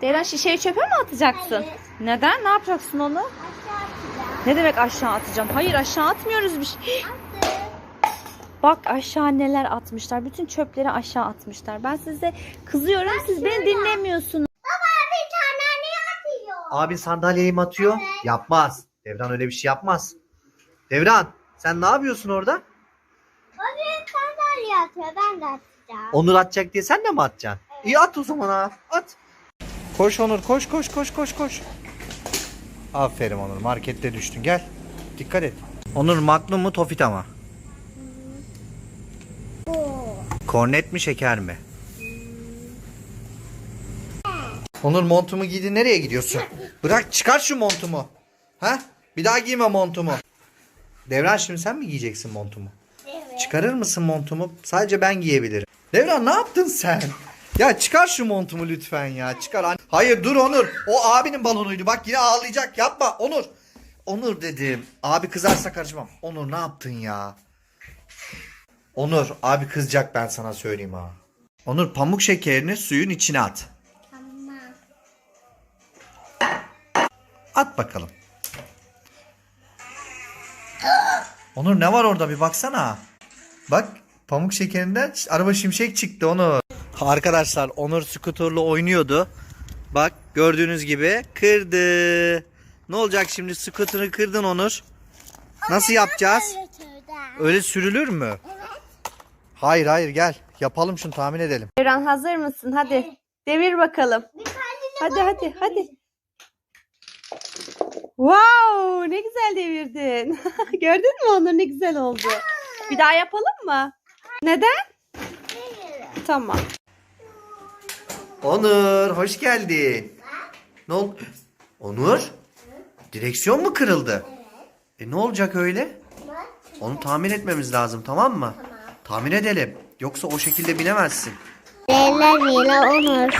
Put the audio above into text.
Devran şişeyi çöpe mi atacaksın? Hayır. Neden? Ne yapacaksın onu? Aşağı atacağım. Ne demek aşağı atacağım? Hayır aşağı atmıyoruz bir şey. Attım. Bak aşağı neler atmışlar. Bütün çöpleri aşağı atmışlar. Ben size kızıyorum. Siz beni şurada. dinlemiyorsunuz. Baba bir tane ne atıyor? Abin sandalyeyi mi atıyor? Evet. Yapmaz. Devran öyle bir şey yapmaz. Devran sen ne yapıyorsun orada? Büyük sandalye atıyor. Ben de atacağım. Onur atacak diye sen de mi atacaksın? İyi at o zaman ha. At. Koş Onur koş koş koş koş koş. Aferin Onur markette düştün gel. Dikkat et. Onur Magnum mu Tofit ama? Kornet mi şeker mi? Onur montumu giydin nereye gidiyorsun? Bırak çıkar şu montumu. Ha? Bir daha giyme montumu. Devran şimdi sen mi giyeceksin montumu? Evet. Çıkarır mısın montumu? Sadece ben giyebilirim. Devran ne yaptın sen? Ya çıkar şu montumu lütfen ya. Çıkar. Hayır dur Onur. O abinin balonuydu. Bak yine ağlayacak. Yapma Onur. Onur dedim. Abi kızarsa karışmam. Onur ne yaptın ya? Onur abi kızacak ben sana söyleyeyim ha. Onur pamuk şekerini suyun içine at. At bakalım. Onur ne var orada bir baksana. Bak pamuk şekerinden araba şimşek çıktı Onur. Arkadaşlar Onur skuterla oynuyordu. Bak gördüğünüz gibi kırdı. Ne olacak şimdi skuterını kırdın Onur? Nasıl yapacağız? Öyle sürülür mü? Hayır hayır gel. Yapalım şunu tahmin edelim. Devran hazır mısın? Hadi. Devir bakalım. Hadi hadi hadi. Wow ne güzel devirdin. Gördün mü Onur ne güzel oldu. Bir daha yapalım mı? Neden? Tamam. Onur hoş geldin. Ne oldu? Onur? Direksiyon mu kırıldı? E ne olacak öyle? Onu tahmin etmemiz lazım tamam mı? Tahmin edelim. Yoksa o şekilde binemezsin. Leyla Leyla Onur.